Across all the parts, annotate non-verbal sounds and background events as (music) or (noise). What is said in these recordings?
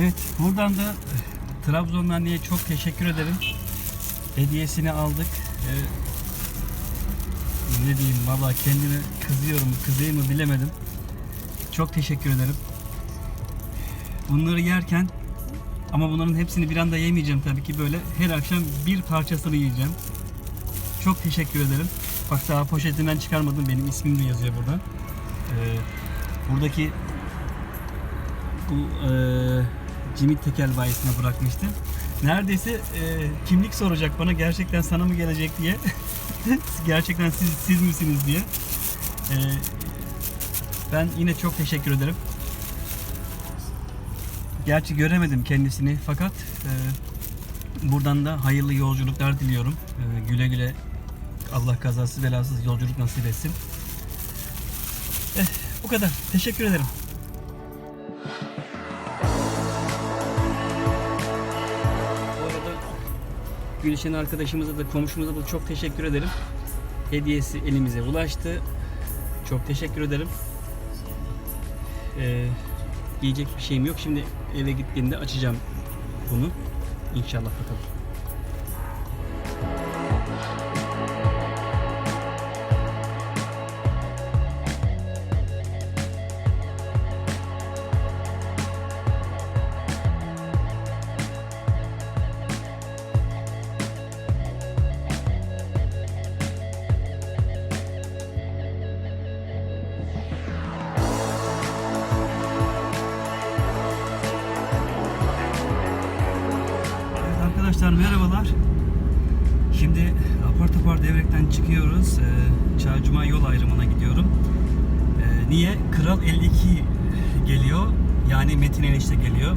Evet, buradan da e, Trabzon'dan anneye çok teşekkür ederim. Hediyesini aldık. Ee, ne diyeyim valla kendime kızıyorum, kızayım mı bilemedim. Çok teşekkür ederim. Bunları yerken ama bunların hepsini bir anda yemeyeceğim tabii ki böyle her akşam bir parçasını yiyeceğim. Çok teşekkür ederim. Bak daha poşetinden çıkarmadım. Benim ismim de yazıyor burada. Ee, buradaki bu e, Cimit Tekel bayisine bırakmıştı. Neredeyse e, kimlik soracak bana gerçekten sana mı gelecek diye. (laughs) gerçekten siz siz misiniz diye. E, ben yine çok teşekkür ederim. Gerçi göremedim kendisini fakat e, buradan da hayırlı yolculuklar diliyorum. E, güle güle Allah kazasız belasız yolculuk nasip etsin. Eh, bu kadar. Teşekkür ederim. Gülşen arkadaşımıza da komşumuza da çok teşekkür ederim. Hediyesi elimize ulaştı. Çok teşekkür ederim. Ee, yiyecek bir şeyim yok. Şimdi eve gittiğimde açacağım bunu. İnşallah bakalım. Arkadaşlar merhabalar. Şimdi apar topar devrekten çıkıyoruz. Ee, Çağcuma yol ayrımına gidiyorum. Ee, niye? Kral 52 geliyor. Yani Metin Enişte geliyor.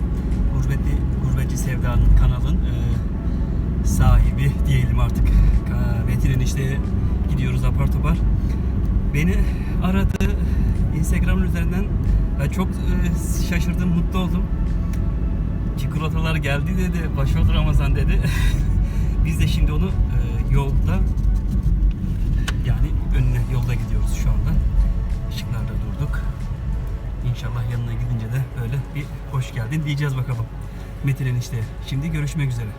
Gurbetli, Gurbetçi Sevda'nın kanalın e, sahibi diyelim artık. Ka- Metin Enişte'ye gidiyoruz apar topar. Beni aradı Instagram üzerinden. Ben çok e, şaşırdım, mutlu oldum. Çikolatalar geldi dedi. Başoldu Ramazan dedi. (laughs) Biz de şimdi onu e, yolda yani önüne yolda gidiyoruz şu anda. Işıklarda durduk. İnşallah yanına gidince de böyle bir hoş geldin diyeceğiz bakalım. Metin enişte. Şimdi görüşmek üzere.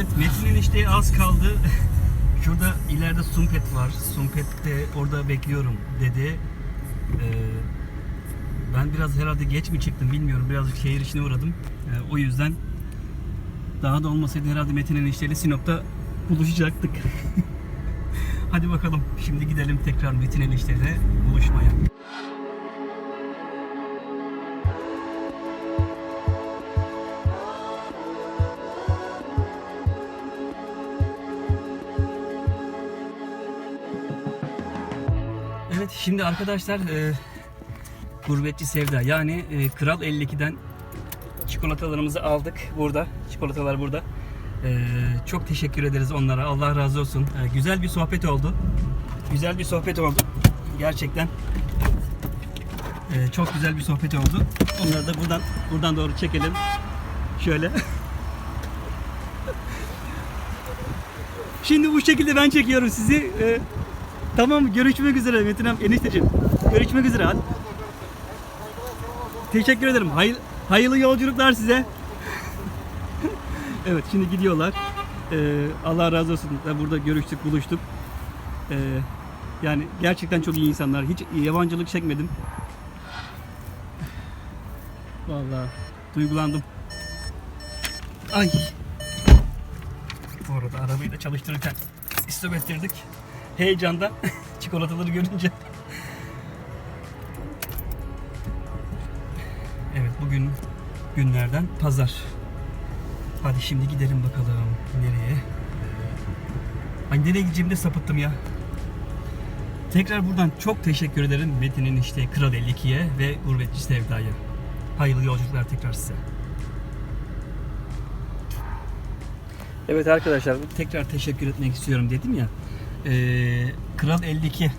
Evet Metin enişteye az kaldı. (laughs) Şurada ileride Sumpet var. Sumpet'te orada bekliyorum dedi. Ee, ben biraz herhalde geç mi çıktım bilmiyorum. Birazcık şehir içine uğradım. Ee, o yüzden daha da olmasaydı herhalde Metin enişteyle Sinop'ta buluşacaktık. (laughs) Hadi bakalım şimdi gidelim tekrar Metin enişteyle buluşmaya. Evet şimdi arkadaşlar e, Gurbetçi Sevda yani e, Kral 52'den çikolatalarımızı aldık burada. Çikolatalar burada. E, çok teşekkür ederiz onlara. Allah razı olsun. E, güzel bir sohbet oldu. Güzel bir sohbet oldu. Gerçekten e, çok güzel bir sohbet oldu. Onları da buradan buradan doğru çekelim. Şöyle. (laughs) Şimdi bu şekilde ben çekiyorum sizi. E, Tamam görüşmek üzere Metin abi enişteciğim. Görüşmek üzere hadi. Teşekkür ederim. Hayır, hayırlı yolculuklar size. (laughs) evet şimdi gidiyorlar. Ee, Allah razı olsun. Burada görüştük, buluştuk. Ee, yani gerçekten çok iyi insanlar. Hiç yabancılık çekmedim. Vallahi duygulandım. Ay. Bu arada arabayı da çalıştırırken istop heyecandan (laughs) çikolataları görünce. Evet bugün günlerden pazar. Hadi şimdi gidelim bakalım nereye. Ay nereye gideceğimi de sapıttım ya. Tekrar buradan çok teşekkür ederim Metin'in işte Kral 52'ye ve Gurbetçi Sevda'ya. Hayırlı yolculuklar tekrar size. Evet arkadaşlar tekrar teşekkür etmek istiyorum dedim ya. Ee, Kral 52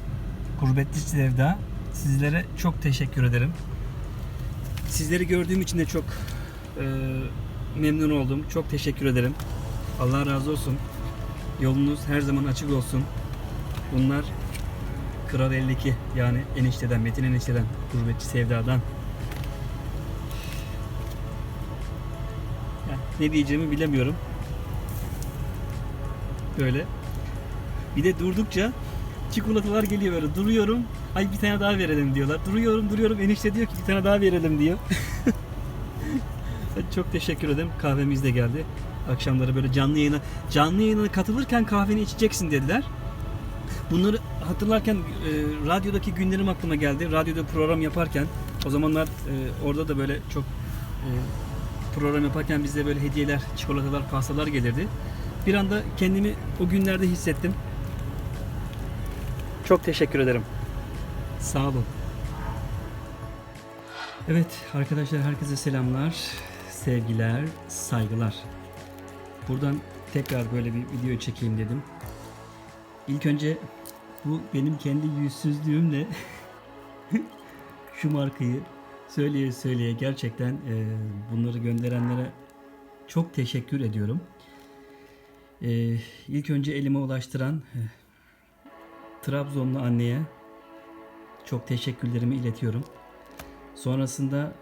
Gurbetçi Sevda sizlere çok teşekkür ederim. Sizleri gördüğüm için de çok e, memnun oldum. Çok teşekkür ederim. Allah razı olsun. Yolunuz her zaman açık olsun. Bunlar Kral 52 yani enişteden, Metin enişteden, gurbetçi sevdadan. Ya, ne diyeceğimi bilemiyorum. Böyle. Bir de durdukça çikolatalar geliyor böyle. Duruyorum. Ay bir tane daha verelim diyorlar. Duruyorum, duruyorum. Enişte diyor ki bir tane daha verelim diyor. (laughs) Çok teşekkür ederim. Kahvemiz de geldi. Akşamları böyle canlı yayına canlı yayına katılırken kahveni içeceksin dediler. Bunları hatırlarken e, radyodaki günlerim aklıma geldi. Radyoda program yaparken o zamanlar e, orada da böyle çok e, program yaparken bizde böyle hediyeler, çikolatalar, pastalar gelirdi. Bir anda kendimi o günlerde hissettim. Çok teşekkür ederim. Sağ olun. Evet arkadaşlar herkese selamlar, sevgiler, saygılar. Buradan tekrar böyle bir video çekeyim dedim. İlk önce bu benim kendi yüzsüzlüğümle (laughs) şu markayı söyleye söyleye gerçekten e, bunları gönderenlere çok teşekkür ediyorum. E, ilk önce elime ulaştıran e, Trabzonlu anneye çok teşekkürlerimi iletiyorum. Sonrasında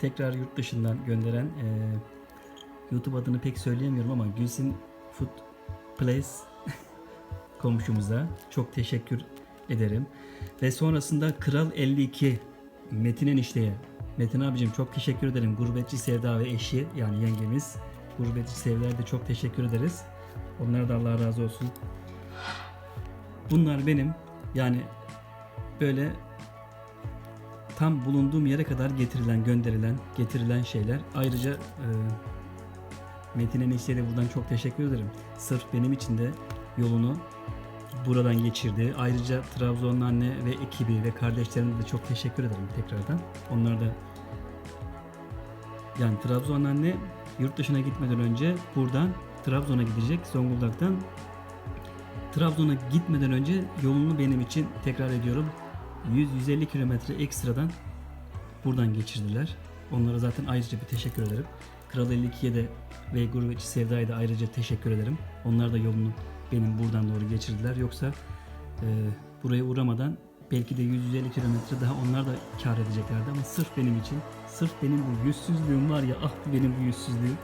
tekrar yurt dışından gönderen e, YouTube adını pek söyleyemiyorum ama Gülsin Food Place (laughs) komşumuza çok teşekkür ederim. Ve sonrasında Kral 52 Metin enişteye Metin abicim çok teşekkür ederim. Gurbetçi Sevda ve eşi yani yengemiz. Gurbetçi Sevda'ya da çok teşekkür ederiz. Onlara da Allah razı olsun. Bunlar benim yani böyle tam bulunduğum yere kadar getirilen, gönderilen, getirilen şeyler. Ayrıca e, Metin Enişte'ye de buradan çok teşekkür ederim. Sırf benim için de yolunu buradan geçirdi. Ayrıca Trabzon'un anne ve ekibi ve kardeşlerine de çok teşekkür ederim tekrardan. Onlar da yani Trabzon anne yurt dışına gitmeden önce buradan Trabzon'a gidecek Zonguldak'tan Trabzon'a gitmeden önce yolunu benim için tekrar ediyorum 100-150 kilometre ekstradan buradan geçirdiler. Onlara zaten ayrıca bir teşekkür ederim. Kral 52'ye de ve Gurbetçi Sevda'ya da ayrıca teşekkür ederim. Onlar da yolunu benim buradan doğru geçirdiler. Yoksa e, buraya uğramadan belki de 150 kilometre daha onlar da kar edeceklerdi ama sırf benim için, sırf benim bu yüzsüzlüğüm var ya, ah benim bu yüzsüzlüğüm.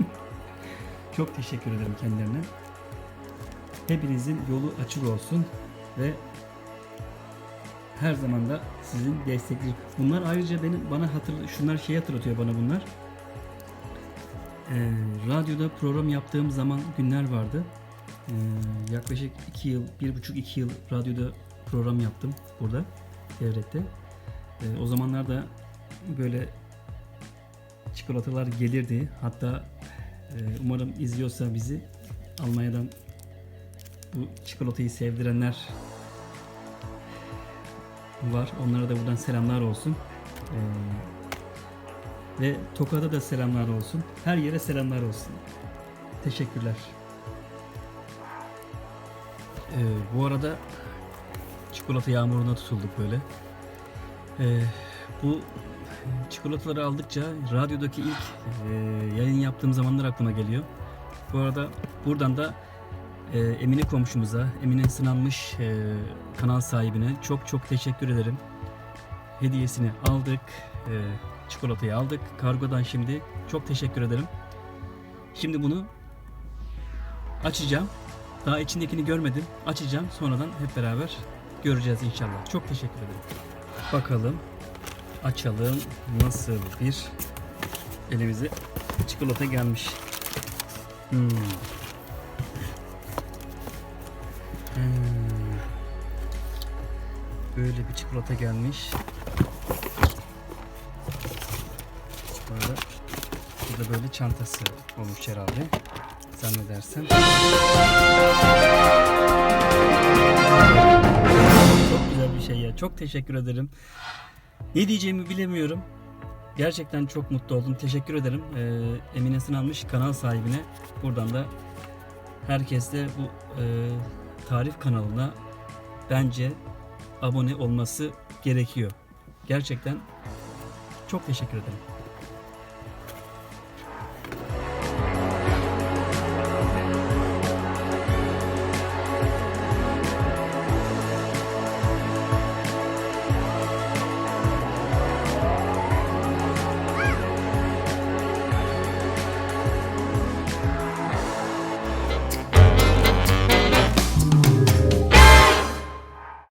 (laughs) Çok teşekkür ederim kendilerine. Hepinizin yolu açık olsun ve her zaman da sizin destekli. Bunlar ayrıca benim bana hatırla şunlar şey hatırlatıyor bana bunlar. Ee, radyoda program yaptığım zaman günler vardı. Ee, yaklaşık 2 yıl, bir buçuk iki yıl radyoda program yaptım burada devlette. Ee, o zamanlarda böyle çikolatalar gelirdi. Hatta e, umarım izliyorsa bizi Almanya'dan bu çikolatayı sevdirenler var. Onlara da buradan selamlar olsun. Ee, ve Tokat'a da selamlar olsun. Her yere selamlar olsun. Teşekkürler. Ee, bu arada çikolata yağmuruna tutulduk böyle. Ee, bu çikolataları aldıkça radyodaki ilk e, yayın yaptığım zamanlar aklıma geliyor. Bu arada buradan da e, Emine komşumuza, Emine sınanmış e, kanal sahibine çok çok teşekkür ederim. Hediyesini aldık, e, çikolatayı aldık. Kargodan şimdi çok teşekkür ederim. Şimdi bunu açacağım. Daha içindekini görmedim. Açacağım. Sonradan hep beraber göreceğiz inşallah. Çok teşekkür ederim. Bakalım. Açalım. Nasıl bir elimize çikolata gelmiş. Hmm. Böyle bir çikolata gelmiş. Böyle, bu da böyle çantası olmuş herhalde. Zannedersem. Çok güzel bir şey ya. Çok teşekkür ederim. Ne diyeceğimi bilemiyorum. Gerçekten çok mutlu oldum. Teşekkür ederim. Ee, Emine Sınanmış kanal sahibine. Buradan da herkes de bu e, tarif kanalına bence abone olması gerekiyor. Gerçekten çok teşekkür ederim.